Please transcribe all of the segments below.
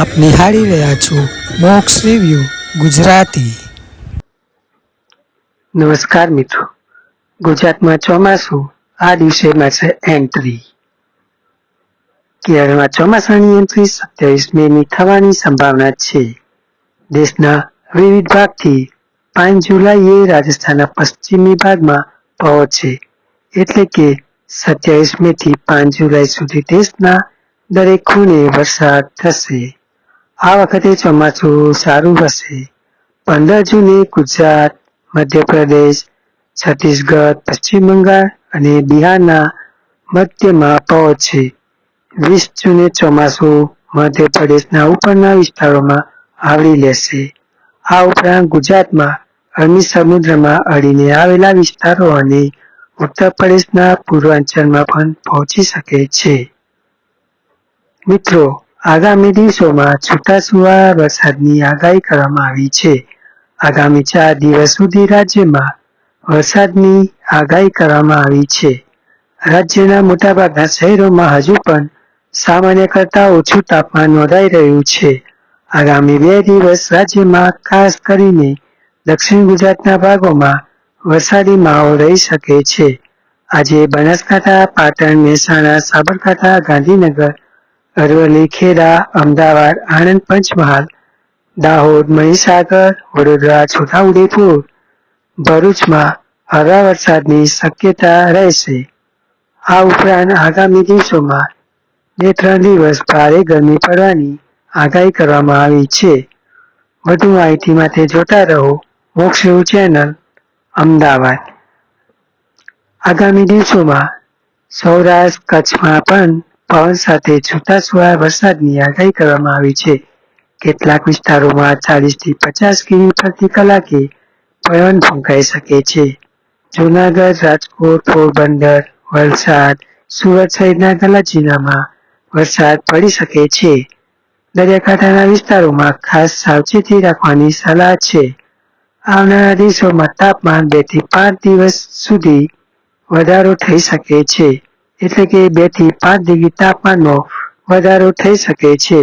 આપ નિહાળી રહ્યા છો મોક્ષ રિવ્યુ ગુજરાતી. નમસ્કાર મિત્રો. ગુજરાતમાં ચોમાસું આ દિવસેમાં છે એન્ટ્રી કેરળમાં ચોમાસાની એન્ટ્રી સત્યાવીસ મે ની થવાની સંભાવના છે. દેશના વિવિધ ભાગથી પાંચ જુલાઈએ રાજસ્થાનના પશ્ચિમી ભાગમાં પહોંચે એટલે કે સત્યાવીસ મે થી પાંચ જુલાઈ સુધી દેશના દરેક ખૂણે વરસાદ થશે. આ વખતે ચોમાસું સારું હશે. પંદર જૂને ગુજરાત, મધ્યપ્રદેશ, છત્તીસગઢ, પશ્ચિમ બંગાળ અને બિહારના મધ્યમાં પહોંચશે વીસ જૂને ચોમાસું મધ્યપ્રદેશના ઉપરના વિસ્તારોમાં આવરી લેશે. આ ઉપરાંત ગુજરાતમાં અરબી સમુદ્રમાં અડીને આવેલા વિસ્તારો અને ઉત્તર પ્રદેશના પૂર્વાંચલમાં પણ પહોંચી શકે છે. મિત્રો આગામી દિવસોમાં છૂટાછવાયા વરસાદની આગાહી કરવામાં આવી છે. આગામી ચાર દિવસ સુધી રાજ્યમાં વરસાદની આગાહી કરવામાં આવી છે. રાજ્યના મોટાભાગના શહેરોમાં હજુ પણ સામાન્ય કરતા ઓછું તાપમાન નોંધાઈ રહ્યું છે. આગામી બે દિવસ રાજ્યમાં ખાસ કરીને દક્ષિણ ગુજરાતના ભાગોમાં વરસાદી માહોલ રહી શકે છે. આજે બનાસકાંઠા, પાટણ, મહેસાણા, સાબરકાંઠા, ગાંધીનગર અરવલ્લી, ખેડા, અમદાવાદ, આણંદ, પંચમહાલ, દાહોદ, મહીસાગર, વડોદરા, છોટાઉદેપુર, ભરૂચમાં હળવા વરસાદની શક્યતા રહેશે. આ ઉપરાંત આગામી દિવસોમાં બે ત્રણ દિવસ ભારે ગરમી પડવાની આગાહી કરવામાં આવી છે. વધુ માહિતી માટે જોતા રહો મોક્ષ ચેનલ અમદાવાદ. આગામી દિવસોમાં સૌરાષ્ટ્ર કચ્છમાં પણ પવન સાથે છૂટાછવાયા વરસાદની આગાહી કરવામાં આવી છે. કેટલાક વિસ્તારોમાં ચાલીસથી પચાસ કિમી પ્રતિ કલાકે પવન ફૂંકાઈ શકે છે. જુનાગઢ, રાજકોટ, પોરબંદર, વલસાડ, સુરત સહિતના ઘણા જિલ્લામાં વરસાદ પડી શકે છે. દરિયાકાંઠાના વિસ્તારોમાં ખાસ સાવચેતી રાખવાની સલાહ છે. આવનારા દિવસોમાં તાપમાન બેથી પાંચ દિવસ સુધી વધારો થઈ શકે છે. એટલે કે બેથી પાંચ ડિગ્રી તાપમાનનો વધારો થઈ શકે છે.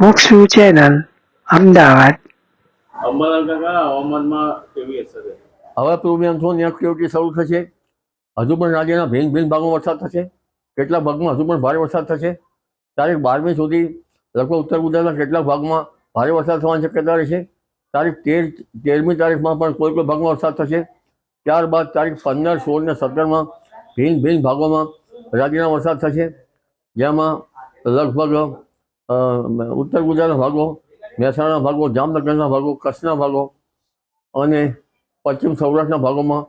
મોક્ષુ ચેનલ અમદાવાદ. હવે કાકા હવામાનમાં કેવી અસર છે? હવે એક્ટિવિટી શરૂ થશે. હજુ પણ રાજ્યના ભિન્ન ભિન્ન ભાગમાં વરસાદ થશે. કેટલાક ભાગમાં? હજુ પણ ભારે વરસાદ થશે. તારીખ બારમી સુધી લગભગ ઉત્તર ગુજરાતના કેટલાક ભાગમાં ભારે વરસાદ થવાની શક્યતા રહેશે. તારીખ તેર તેરમી તારીખમાં પણ કોઈ કોઈ ભાગમાં વરસાદ થશે. ત્યારબાદ તારીખ પંદર સોળ ને સત્તરમાં ભિન્ન ભિન્ન ભાગોમાં રાજ્યના વરસાદ થશે. જેમાં લગભગ ઉત્તર ગુજરાતના ભાગો, મહેસાણાના ભાગો, જામનગરના ભાગો, કચ્છના ભાગો અને પશ્ચિમ સૌરાષ્ટ્રના ભાગોમાં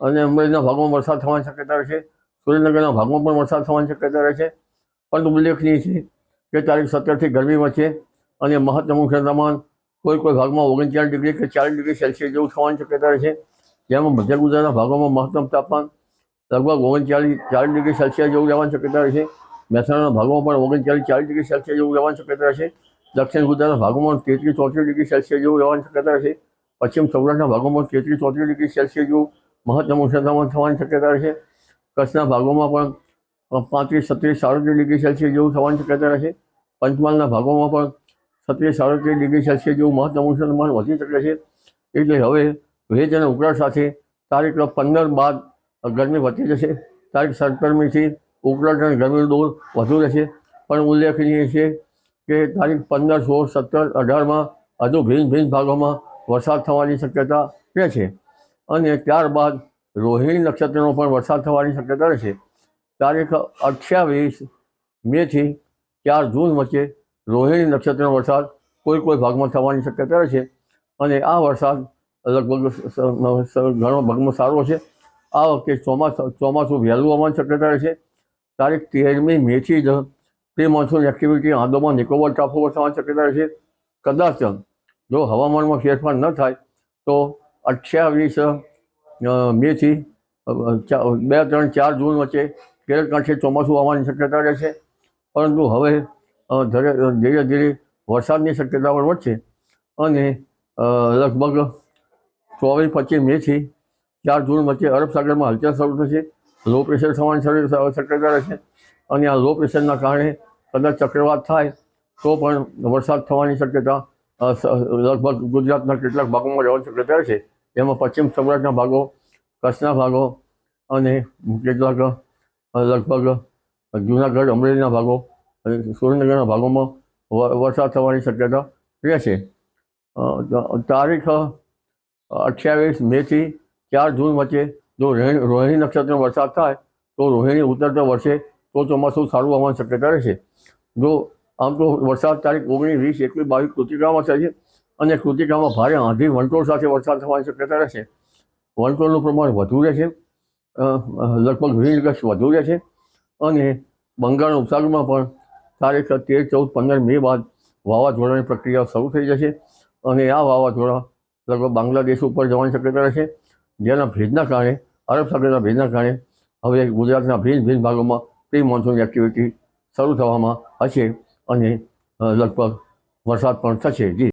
અને અમરેલીના ભાગોમાં વરસાદ થવાની શક્યતા રહેશે. સુરેન્દ્રનગરના ભાગમાં પણ વરસાદ થવાની શક્યતા રહેશે. પરંતુ ઉલ્લેખનીય છે કે તારીખ સત્તરથી ગરમી વધશે અને મહત્તમ ઉષ્ણતામાન કોઈ કોઈ ભાગમાં ઓગણચાલીસ ડિગ્રી કે ચાલીસ ડિગ્રી સેલ્સિયસ જેવું થવાની શક્યતા રહેશે. જેમાં મધ્ય ગુજરાતના ભાગોમાં મહત્તમ તાપમાન લગભગ ઓગણચાલીસ, ચાલીસ ડિગ્રી સેલ્સિયસ જેવું રહેવાની શક્યતા રહેશે. મહેસાણાના ભાગોમાં પણ ઓગણચાલીસ, ચાલીસ ડિગ્રી સેલ્સિયસ જેવું રહેવાની શક્યતા રહેશે. દક્ષિણ ગુજરાતના ભાગોમાં તેત્રીસ, ચોત્રીસ ડિગ્રી સેલ્સિયસ જેવું રહેવાની શક્યતા રહેશે. પશ્ચિમ સૌરાષ્ટ્રના ભાગોમાં તેત્રીસ, ચોત્રીસ ડિગ્રી સેલ્સિયસ જેવું મહત્તમ ઉષ્ણતામાન થવાની શક્યતા રહેશે. કચ્છના ભાગોમાં પણ પાંત્રીસ, છત્રીસ, સાડત્રીસ ડિગ્રી સેલ્સિયસ જેવું થવાની શક્યતા રહેશે. પંચમહાલના ભાગોમાં પણ છત્રીસ, સાડત્રીસ ડિગ્રી સેલ્સિયસ જેવું મહત્તમ ઉષ્ણતામાન વધી શકે છે. એટલે હવે ભેજ અને ઉકળાટ સાથે તારીખ પંદર બાદ ગરમી વધી જશે તારીખ સત્તરમીથી ઉકળાટ ગરમી દૂર વધુ રહેશે. પણ ઉલ્લેખનીય છે કે તારીખ પંદર, સોળ, સત્તર, અઢારમાં હજુ ભિન્ન ભિન્ન ભાગોમાં વરસાદ થવાની શક્યતા રહે છે. અને ત્યારબાદ રોહિણી નક્ષત્રનો પણ વરસાદ થવાની શક્યતા રહેશે તારીખ અઠ્યાવીસ મેથી ચાર જૂન વચ્ચે રોહિણી નક્ષત્રનો વરસાદ કોઈ કોઈ ભાગમાં થવાની શક્યતા રહેશે અને આ વરસાદ લગભગ ઘણો ભાગમાં સારો છે. આ વખતે ચોમાસું ચોમાસું વહેલું આવવાની શક્યતા રહેશે તારીખ તેરમી મેથી જ pre monsoon activity Andaman Nicobar ટાપુ પર થવાની શક્યતા રહેશે કદાચ જો હવામાનમાં ફેરફાર ન થાય, તો અઠ્યાવીસ મેથી બે, ત્રણ, ચાર જૂન વચ્ચે કેરળ કાંઠે ચોમાસું આવવાની શક્યતા રહેશે પરંતુ હવે ધીરે ધીરે વરસાદની શક્યતા પણ વધશે અને લગભગ ચોવીસ, પચીસ મેથી ચાર જૂન વચ્ચે અરબ સાગરમાં હલચલ શરૂ થશે. લો પ્રેશર થવાની શરૂ- શક્યતા રહેશે. અને આ લો પ્રેશરના કારણે કદાચ ચક્રવાત થાય, તો પણ વરસાદ થવાની શક્યતા લગભગ ગુજરાતના કેટલાક ભાગોમાં રહેવાની શક્યતા છે એમાં પશ્ચિમ સૌરાષ્ટ્રના ભાગો, કચ્છના ભાગો અને કેટલાક લગભગ જૂનાગઢ, અમરેલીના ભાગો અને સુરેન્દ્રનગરના ભાગોમાં વરસાદ થવાની શક્યતા રહેશે. તારીખ અઠ્યાવીસ મેથી ચાર જૂન વચ્ચે જો રોહિણી નક્ષત્રનો વરસાદ થાય, તો રોહિણી ઉતરતા વર્ષે તો ચોમાસું સારું આવવાની શક્યતા રહેશે. જો આમ તો વરસાદ તારીખ ઓગણીસ, વીસ, એકવીસ, બાવીસ કૃતિકામાં થાય છે, અને કૃતિકામાં ભારે આંધી વંટોળ સાથે વરસાદ થવાની શક્યતા રહેશે. વંટોળનું પ્રમાણ વધુ રહેશે લગભગ વીસ ગસ્ટ વધુ રહેશે, અને બંગાળના ઉપસાગરમાં પણ તારીખ તેર, ચૌદ, પંદર મે બાદ વાવાઝોડાની પ્રક્રિયા શરૂ થઈ જશે, અને આ વાવાઝોડા લગભગ બાંગ્લાદેશ ઉપર જવાની શક્યતા રહેશે જેના ભેજના કારણે અરબ સાગરના ભેજના કારણે, હવે ગુજરાતના ભિન્ન ભિન્ન ભાગોમાં પ્રી મોન્સૂન એક્ટિવિટી શરૂ થવામાં હશે અને લગભગ વરસાદ પણ થશે. જી.